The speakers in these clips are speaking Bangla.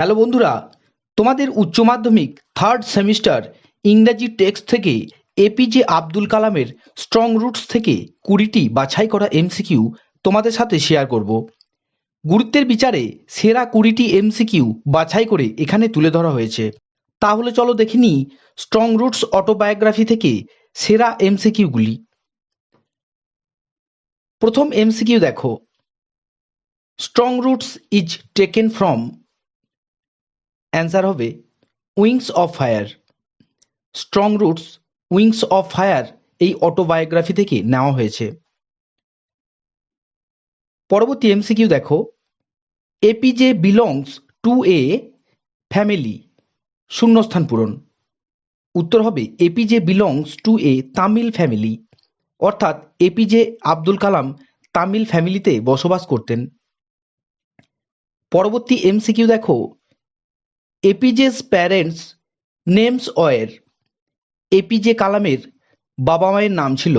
হ্যালো বন্ধুরা, তোমাদের উচ্চ মাধ্যমিক থার্ড সেমিস্টার ইংরাজি টেক্সট থেকে এপিজে আব্দুল কালামের স্ট্রং রুটস থেকে কুড়িটি বাছাই করা এমসিকিউ তোমাদের সাথে শেয়ার করব। গুরুত্বের বিচারে সেরা কুড়িটি এমসিকিউ বাছাই করে এখানে তুলে ধরা হয়েছে। তাহলে চলো দেখে নিই স্ট্রং রুটস অটোবায়োগ্রাফি থেকে সেরা এমসিকিউগুলি প্রথম এমসিকিউ দেখো। Strong roots is taken from answer হবে wings of fire. Strong roots, wings of fire এই অটোবায়োগ্রাফি থেকে নেওয়া হয়েছে। পরবর্তী এমসিকিউ দেখো। APJ belongs to a family শূন্যস্থান পূরণ। উত্তর হবে APJ belongs to a Tamil family অর্থাৎ এপিজে আব্দুল কালাম তামিল ফ্যামিলিতে বসবাস করতেন। পরবর্তী এমসিকিউ দেখো। APJ's parents names were APJ কালামের বাবা মায়ের নাম ছিল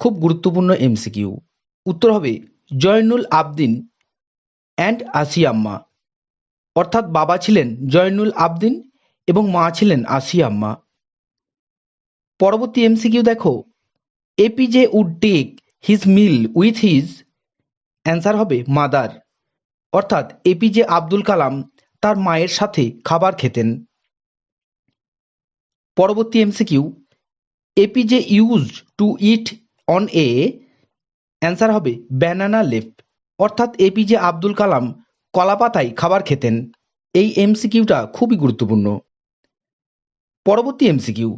খুব গুরুত্বপূর্ণ এমসিকিউ উত্তর হবে জয়নুল আবদিন অ্যান্ড আসিয়াম্মা অর্থাৎ বাবা ছিলেন জয়নুল আবদিন এবং মা ছিলেন আসিয়াম্মা পরবর্তী এমসিকিউ দেখো APJ would take his meal with his answer হবে মাদার অর্থাৎ এপিজে আব্দুল কালাম তার মায়ের সাথে খাবার খেতেন। পরবর্তী MCQ APJ used to eat on a answer হবে ব্যানানা লেফ অর্থাৎ এপিজে আব্দুল কালাম কলাপাতায় খাবার খেতেন। এই এমসিকিউটা খুবই গুরুত্বপূর্ণ। পরবর্তী MCQ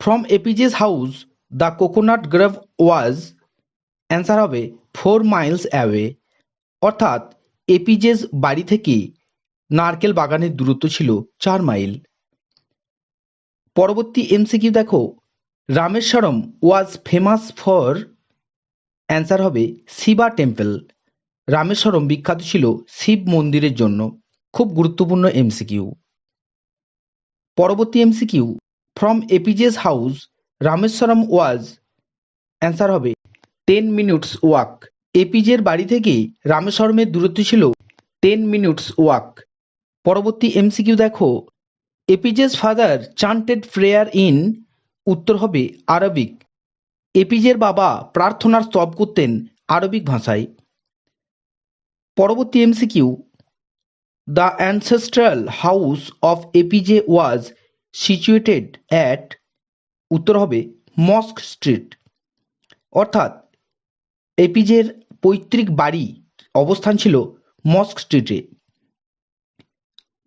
from APJ's house the coconut grove was answer হবে ফোর মাইলস অ্যাওয়ে অর্থাৎ এপিজেস বাড়ি থেকে নারকেল বাগানের দূরত্ব ছিল চার মাইল। পরবর্তী এমসিকিউ দেখো, Rameswaram was famous for answer হবে শিবা টেম্পল রামেশ্বরম বিখ্যাত ছিল শিব মন্দিরের জন্য, খুব গুরুত্বপূর্ণ এমসিকিউ পরবর্তী MCQ from APJ's house Rameswaram was answer হবে টেন মিনিটস ওয়াক এপিজের বাড়ি থেকে রামেশ্বরমের দূরত্ব ছিল টেন মিনিটস ওয়াক পরবর্তী এমসিকিউ দেখো। APJ's father chanted prayer in, উত্তর হবে আরবিক। এপিজের বাবা প্রার্থনার স্তব করতেন আরবিক ভাষায়। পরবর্তী MCQ, the ancestral house of APJ was situated at, উত্তর হবে মস্ক স্ট্রিট। অর্থাৎ এপিজের পৈতৃক বাড়ি অবস্থান ছিল মস্ক স্ট্রিটে।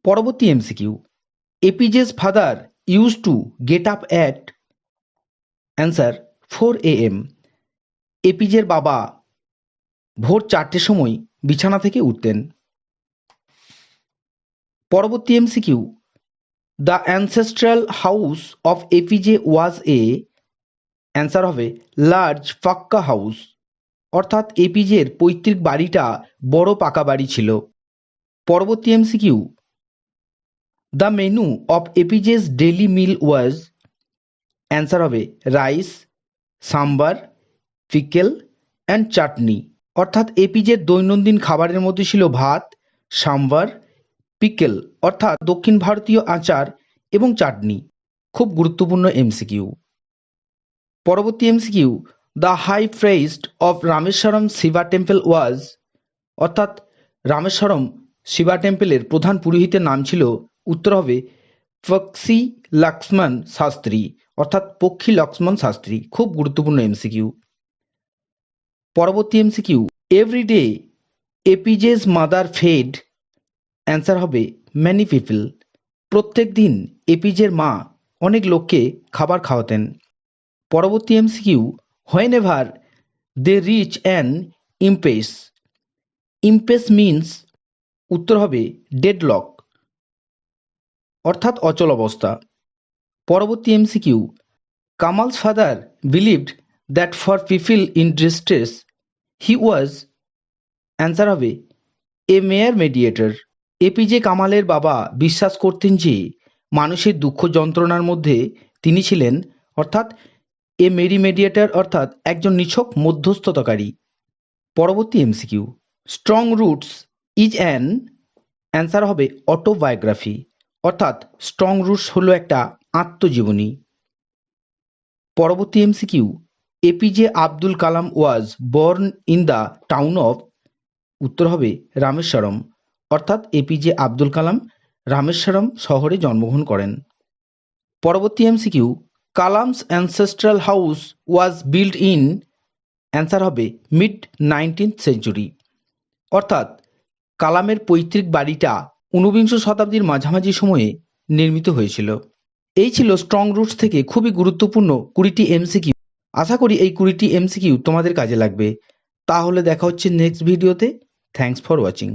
পরবর্তী MCQ APJ's father use to get up at answer four A M এপিজের বাবা ভোর চারটের সময় বিছানা থেকে উঠতেন। পরবর্তী MCQ the ancestral house of APJ was a answer হবে লার্জ ফাক্কা হাউস অর্থাৎ এপিজের পৈতৃক বাড়িটা বড় পাকা বাড়ি ছিল। পরবর্তী MCQ the menu of APJ's daily meal was answer হবে rice sambar pickle and chutney অর্থাৎ এপিজের দৈনন্দিন খাবারের মধ্যে ছিল ভাত সাম্বার পিকেল অর্থাৎ দক্ষিণ ভারতীয় আচার এবং চাটনি খুব গুরুত্বপূর্ণ এমসিকিউ পরবর্তী MCQ the high priest of Rameswaram Shiva temple was অর্থাৎ রামেশ্বরম শিবা টেম্পলের প্রধান পুরোহিতের নাম ছিল উত্তর হবে পক্ষী লক্ষ্মণ শাস্ত্রী, অর্থাৎ পক্ষী লক্ষ্মণ শাস্ত্রী, খুব গুরুত্বপূর্ণ এমসিকিউ পরবর্তী MCQ everyday APJ's mother fed answer হবে ম্যানি পিপল প্রত্যেক দিন এপিজের মা অনেক লোককে খাবার খাওয়াতেন। পরবর্তী MCQ whenever they reach an impasse impasse means উত্তর হবে ডেডলক অর্থাৎ অচল অবস্থা। পরবর্তী MCQ Kalam's father believed that for people in distress he was answer হবে এ মেয়ার মেডিয়েটর এপিজে কামালের বাবা বিশ্বাস করতেন যে মানুষের দুঃখ যন্ত্রণার মধ্যে তিনি ছিলেন, অর্থাৎ এ মেরি মেডিয়েটর অর্থাৎ একজন নিছক মধ্যস্থতাকারী। পরবর্তী MCQ strong roots is an answer হবে অটোবায়োগ্রাফি অর্থাৎ স্ট্রং রুটস হলো একটা আত্মজীবনী। পরবর্তী MCQ APJ Abdul Kalam was born in the town of, উত্তর হবে রামেশ্বরম, অর্থাৎ এপিজে আব্দুল কালাম রামেশ্বরম শহরে জন্মগ্রহণ করেন। পরবর্তী MCQ Kalam's ancestral house was build in, answer হবে মিড নাইনটিন্থ সেঞ্চুরি। অর্থাৎ কালামের পৈতৃক বাড়িটা ঊনবিংশ শতাব্দীর মাঝামাঝি সময়ে নির্মিত হয়েছিল। এই ছিল স্ট্রং রুটস থেকে খুবই গুরুত্বপূর্ণ কুড়িটি এমসিকিউ। আশা করি এই কুড়িটি এমসিকিউ তোমাদের কাজে লাগবে। তাহলে দেখা হচ্ছে নেক্সট ভিডিওতে থ্যাংকস ফর ওয়াচিং